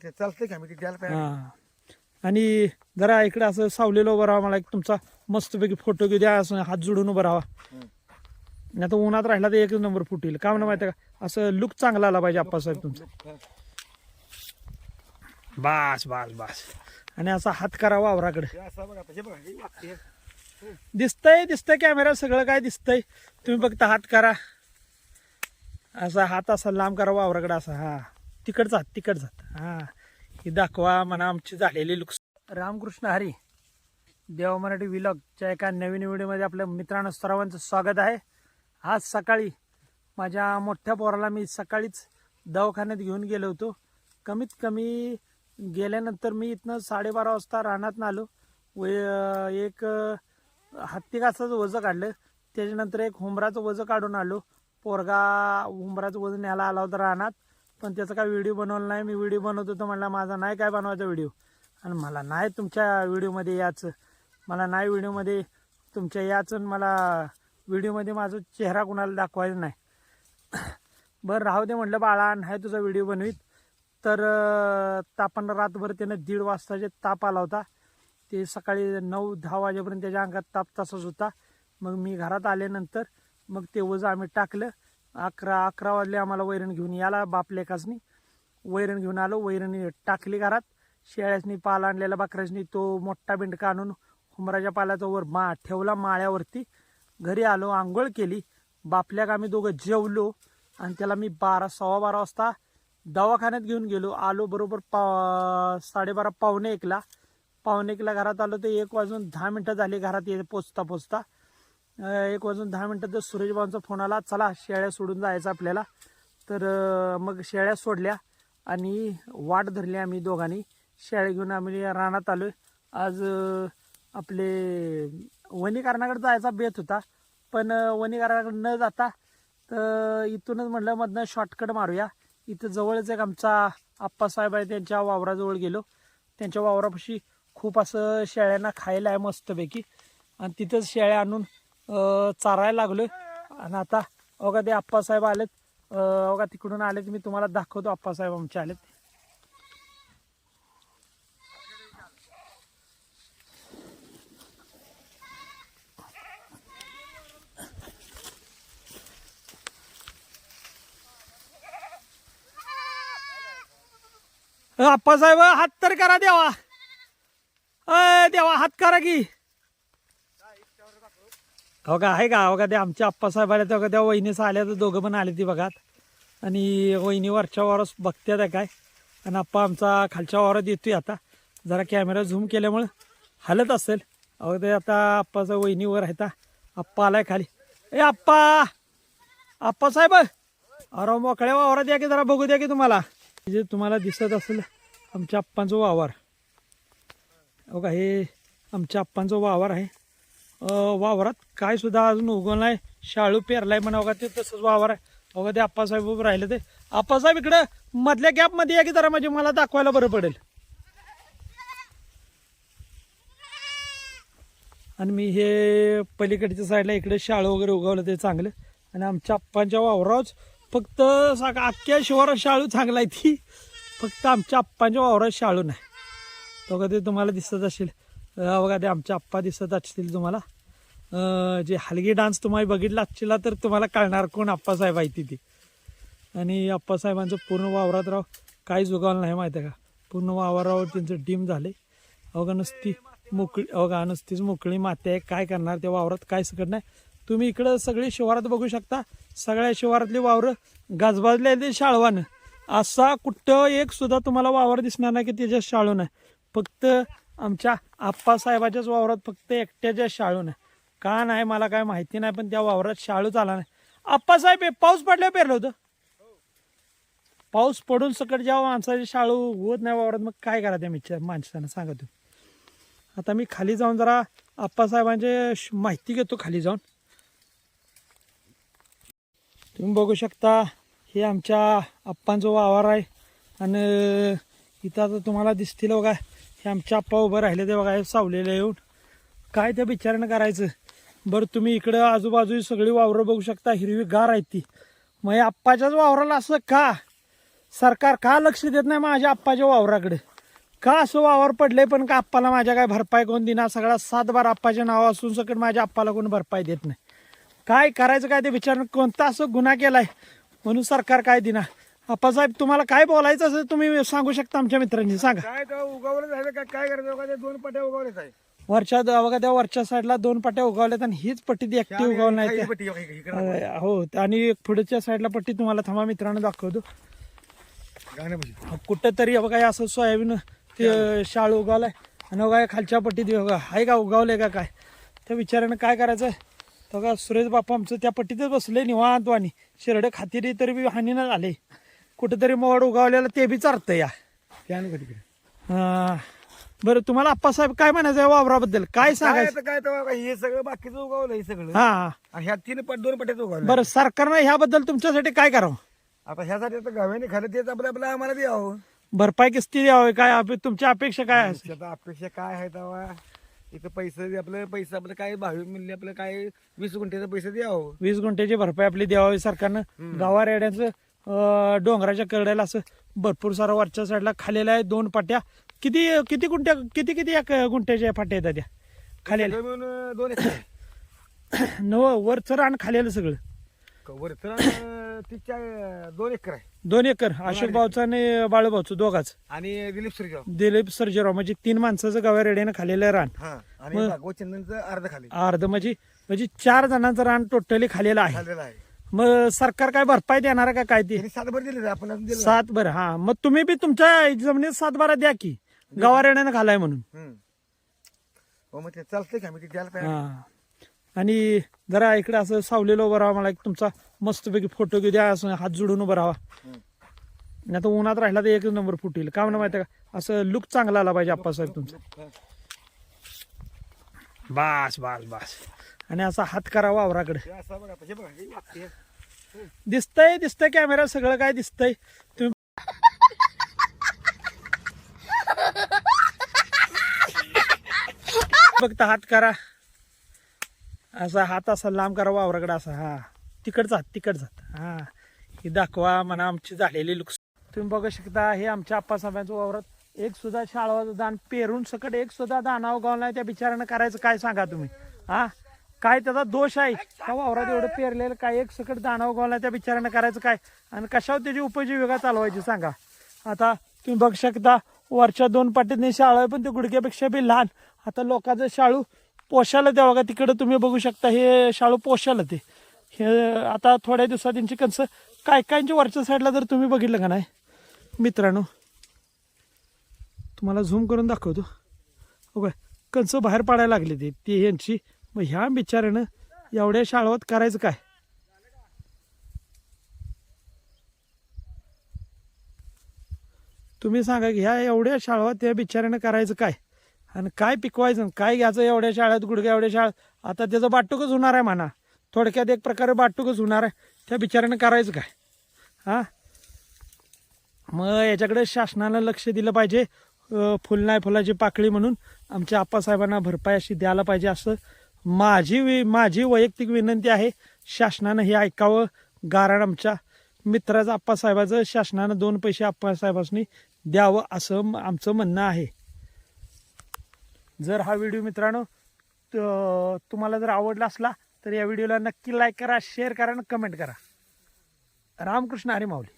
ते चालतंय का? मी ते द्यायला पाहिजे हा. आणि जरा इकडे असं सावलेलं उभं राहा मला एक तुमचा मस्तपैकी फोटो घेऊ द्या असं हात जोडून उभं राहा नाही आता उन्हात राहिला तर एक नंबर फुटेल. का म्हणून माहिती का? असं लुक चांगला आला पाहिजे आप्पासाहेब तुमचा. बास बास बास. आणि असा हात करा वावराकडे हे असं बघा आता हे बघा हे वागते. दिसतंय दिसतंय कॅमेरा सगळं काय दिसतंय. तुम्ही फक्त हात करा. असा हात असा लांब करा वावराकडे असा हा. तिकडचा जात तिकड जात. हां. ही दाखवा म्हणा आमची झालेली लुक्स रामकृष्ण हरी देव मराठी विलॉगच्या एका नवीन व्हिडिओमध्ये आपल्या मित्रांनो सर्वांचं स्वागत आहे. आज सकाळी माझ्या मोठ्या पोराला मी सकाळीच दवाखान्यात घेऊन गेलो होतो. कमीत कमी गेल्यानंतर मी इथनं साडेबारा वाजता रानात आलो. व एक हत्तीकासाचं वजं काढलं. त्याच्यानंतर एक हुंबराचं वजं काढून आलो. पोरगा हुंबराचं वजन न्यायला आला होता रानात. पण त्याचा काय व्हिडिओ बनवला नाही. मी व्हिडिओ बनवतो होतो. म्हणला माझा नाही काय बनवायचा व्हिडिओ आणि मला नाही तुमच्या व्हिडिओमध्ये याचं मला नाही व्हिडिओमध्ये तुमच्या याचं मला व्हिडिओमध्ये माझा चेहरा कुणाला दाखवायचा नाही. बरं राहू दे म्हटलं बाळा नाही तुझा व्हिडिओ बनवीत. तर अं, तापानं रातभर त्यानं दीड वाजताचे ताप आला होता. ते सकाळी नऊ दहा वाजेपर्यंत त्याच्या अंगात ताप तसाच होता. मग मी घरात आल्यानंतर मग ते वजं आम्ही टाकलं. अकरा अकरा वाजले आम्हाला वैरण घेऊन याला बापलेकासनी वैरण घेऊन आलो वैरण टाकली घरात. शेळ्यासनी पाला आणलेला बकऱ्यासनी तो मोठा बिंडका आणून हुमराच्या पाल्याचा वर मा ठेवला माळ्यावरती. घरी आलो आंघोळ केली. बापल्याक आम्ही दोघं जेवलो आणि त्याला मी बारा सव्वा बारा वाजता दवाखान्यात घेऊन गेलो. आलो बरोबर पा साडेबारा पावणे एकला. पावणे एकला घरात आलो ते एक वाजून दहा मिनटं झाली घरात ये पोचता पोचता एक वाजून दहा मिनटात तर सुरेश फोन आला चला शेळ्या सोडून जायचं आपल्याला. तर मग शेळ्या सोडल्या आणि वाट धरली आम्ही दोघांनी. शेळ्या घेऊन आम्ही रानात आलो आज आपले वनीकरणाकडे जायचा बेत होता पण वनीकरणाकडे न जाता तर इथूनच म्हटलं मधनं शॉर्टकट मारूया. इथं जवळच एक आमचा आप्पासाहेब आहे त्यांच्या वावराजवळ गेलो. त्यांच्या वावरापाशी खूप असं शेळ्यांना खायला आहे मस्तपैकी. आणि तिथंच शेळ्या आणून चारायला लागलोय. आणि आता अगा ते आप्पासाहेब आलेत. अगा तिकडून आलेत मी तुम्हाला दाखवतो आप्पासाहेब आमचे आलेत. आप्पासाहेब हात तर करा देवा. अय देवा हात करा की. हो का आहे का हो का ते आमचे आप्पासाहेब आले तेव्हा त्या वहिनीच आल्या तर दोघं पण आले ती बघात आणि वहिनी वरच्या वावरात बघत्यात काय. आणि आप्पा आमचा खालच्या वावरात येतोय आता. जरा कॅमेरा झूम केल्यामुळं हलत असेल. अहो ते आता आप्पाचा वहिनीवर आहे आता आप्पा आलाय खाली. ए आप्पा! आप्पासाहेब अरे मोकळ्या वावरात या की जरा बघू द्या की तुम्हाला. जे तुम्हाला दिसत असेल आमच्या आप्पांचं वावर. हो का हे आमच्या आप्पांचं वावर आहे. वावरात काय सुद्धा अजून उगवलं नाही. शाळू पेरलाय म्हणा बघा ते तसंच वावर आहे. अगं ते आप्पासाहेब राहिले ते. आप्पासाहेब इकडं मधल्या गॅपमध्ये या की जरा म्हणजे मला दाखवायला बरं पडेल. आणि मी हे पलीकडच्या साईडला इकडे शाळू वगैरे उगवलं ते चांगलं. आणि आमच्या आप्पांच्या वावराच फक्त सागा अख्ख्या शिवारात शाळू चांगला आहे ती. फक्त आमच्या आप्पांच्या वावरात शाळू नाही. बघा ते तुम्हाला दिसत असेल. बघा ते आमच्या आप्पा दिसत असतील तुम्हाला. जे हलगी डान्स तुम्हाला बघितला असला तर तुम्हाला कळणार कोण आप्पासाहेब आहे तिथे. आणि आप्पासाहेबांचं पूर्ण वावरात राव काहीच उगवलं नाही माहिती आहे का? पूर्ण वावरावर त्यांचं डीम झाले अवघा नुसती मोकळी अवघा नुसतीच मोकळी माती आहे. काय करणार त्या वावरात? काय सकट नाही. तुम्ही इकडं सगळी शिवारात बघू शकता. सगळ्या शिवारातली वावरं गाजबाजले ते शाळवानं. असा कुठं एक सुद्धा तुम्हाला वावर दिसणार नाही की त्याच्यात शाळू नाही. फक्त आमच्या आप्पासाहेबाच्याच वावरात फक्त एकट्याच्या शाळू नाही. का नाही मला काय माहिती नाही पण त्या वावरात शाळूच आला नाही. आप्पासाहेब हे पाऊस पडल्यावर पेरलं होतं. पाऊस पडून सकट जेव्हा माणसाची शाळू होत नाही वावरात मग काय करा त्या मिच्या माणसानं सांगा आता मी खाली जाऊन जरा आप्पासाहेबांचे श- माहिती घेतो खाली जाऊन. तुम्ही बघू शकता हे आमच्या आप्पांचं वावर आहे. आणि इथं आता तुम्हाला दिसतील बघा आमच्या अप्पा आप्पा उभं राहिले ते बघा सावलेलं सावलेले येऊन काय त्या बिचारानं करायचं? बरं तुम्ही इकडं आजूबाजू सगळी वावरं बघू शकता हिरवी गार आहेत ती. मग या आप्पाच्याच वावराला असं का? सरकार का लक्ष देत नाही माझ्या आप्पाच्या वावराकडे? का असं वावर पडलंय पण का आप्पाला माझ्या काय भरपाई कोण दिना सगळा सात बार आप्पाचे नाव असून सकट माझ्या आप्पाला कोण भरपाई देत नाही? काय करायचं काय ते विचार कोणता असं गुन्हा केलाय? म्हणून सरकार काय दिना आप्पासाहेब तुम्हाला काय बोलायचं असं तुम्ही सांगू शकता आमच्या मित्रांनी सांगा. काय उगवलं झालं काय काय करायचं? बघा ते दोन पट्या उगवलेच आहे. वरच्या बघा त्या वरच्या साईडला दोन पट्ट्या उगवल्यात आणि हीच पट्टी ती एकटी उगवली नाही काही त्या. पट्टी बघा इकडे- इकडे. अं, हो आणि एक पुढच्या साईडला पट्टी तुम्हाला थांबा मित्रांनो दाखवतो. गाण्यापाशी. कुठं तरी बघा हे असं सोयाबीन ते शाळ उगवलाय. आणि बघा हे खालच्या पट्टीत बघा आहे का उगवलंय का काय? त्या विचारानं काय करायचं बघा सुरेश बापू आमचं त्या पट्टीतच बसले निवांत वाणी शिरडे खातिरी तरी बी हानी न झाले. कुठेतरी मोड उगवलेलं ते बी चारतं या. बरं तुम्हाला आप्पासाहेब काय म्हणायचं आहे वावराबद्दल? काय सांगायचं? काय तर हे सगळं बाकीचं उगवलं हे सगळं. हा. आणि ह्या तीन पट दोन पट्याच उगवलं. बरं सरकारनं ह्याबद्दल तुमच्यासाठी काय करावं? आता ह्यासाठी आता गव्याने खाल्लं तेच आपलं आपलं आम्हाला द्यावं. भरपाई किस्ती द्यावी काय अपे- तुमची अपेक्षा काय आहे? आता अपेक्षा काय आहे तेव्हा? इथं पैसे आपलं पैसे आपलं काय भावी मिळले आपलं काय वीस गुंठ्याचं पैसे द्यावं. वीस गुंठ्याची भरपाई आपली द्यावी सरकारनं. गावा रेड्याचं डोंगराच्या कडेला असं भरपूर सारं वरच्या साईडला खालेलं आहे दोन पाट्या. किती किती गुंठ्या किती किती एक गुंठ्याच्या पाट्या येतात त्या खालेल्या मिळून दोन एकर नव वरचं रान खालेलं सगळं. वरचं तिच्या दोन एकर आहे. दोन एकर. अशोक भाऊचं आणि बाळूभाऊचं दोघाच. आणि दिलीप सुरगाव दिलीप सर्जेराव म्हणजे तीन माणसाचं गावा रेड्यानं खालेलं रान. आणि अर्ध खाली अर्ध म्हणजे म्हणजे चार जणांचं रान टोटली खालेलं आहे. मग सरकार काय भरपाई देणार आहे का काय ते? त्यांनी सातभर दिले आपण अजून दिलं सात बरं हा. मग तुम्ही बी तुमच्या जमिनीत सात बारा द्या की गावा रेड्यानं खालाय म्हणून. हम्म. हो मग ते चालतंय का मी ते द्यायला पाहिजे हा. आणि जरा इकडे असं सावलेलं उभं राहा मला एक तुमचा मस्तपैकी फोटो घेऊ द्या असं हात जोडून उभं राहा. नाही तर उन्हात राहिला तर एक नंबर फुटेल. का म्हणून माहिती का? असं लुक चांगला आला पाहिजे आप्पासाहेब तुमचा. बास बास बास. आणि असा हात करा वावराकडे. दिसतंय दिसतंय कॅमेरा सगळं काय दिसतंय. तुम्ही फक्त हात करा. असा हात असा लांब करा वावराकडे असा हा. तिकडचा हात तिकडचा हात हा. ही दाखवा म्हणा आमची झालेली लुक तुम्ही बघू शकता हे आमच्या आप्पासाहेबांच्या वावरात. एक सुद्धा शाळाचं दान पेरून सकट एक सुद्धा दानाव उगवला नाही त्या बिचारानं करायचं काय सांगा तुम्ही? हा? काय त्याचा दोष आहे? का वावरात एवढं पेरलेलं काय? एक सकट दानाव गावला त्या बिचारानं करायचं काय? आणि कशावर त्याची उपजीविका चालवायची सांगा? आता तुम्ही बघू शकता वरच्या दोन पाटीतनी शाळा आहे पण ते गुडघ्यापेक्षा बी लहान. आता लोकांचं शाळू पोशाला द्यावं का? तिकडं तुम्ही बघू शकता हे शाळू पोशाला ते. हे आता थोड्या दिवसात त्यांची कणसं काय कायच्या वरच्या साईडला जर तुम्ही बघितलं का नाही? मित्रांनो तुम्हाला झूम करून दाखवतो. हो काय कंस बाहेर पाडायला लागले ते. ती यांची मग ह्या बिचाऱ्यानं एवढ्या शाळावत करायचं काय? तुम्ही सांगा की ह्या एवढ्या शाळवत त्या बिचाऱ्यानं करायचं काय? आणि काय पिकवायचं काय घ्यायचं एवढ्या शाळेत गुडघ्या एवढ्या शाळेत? आता त्याचं बाटूकच होणार आहे म्हणा. थोडक्यात एक प्रकारे बाटूकच होणार आहे. त्या बिचाऱ्यानं करायचं काय? हां? मग याच्याकडे शासनानं लक्ष दिलं पाहिजे. फुल नाही फुलाची पाकळी म्हणून आमच्या आप्पासाहेबांना भरपाई अशी द्यायला पाहिजे असं माझी वि माझी वैयक्तिक विनंती आहे. शासनानं हे ऐकावं. गारण आमच्या मित्राचं आप्पासाहेबाचं शासनानं दोन पैसे आप्पासाहेबांनी द्यावं असं म- आमचं म्हणणं आहे. जर हा व्हिडिओ मित्रांनो तुम्हाला जर आवडला असला तर या व्हिडिओला नक्की लाईक करा शेअर करा आणि कमेंट करा. रामकृष्ण हरी माऊली.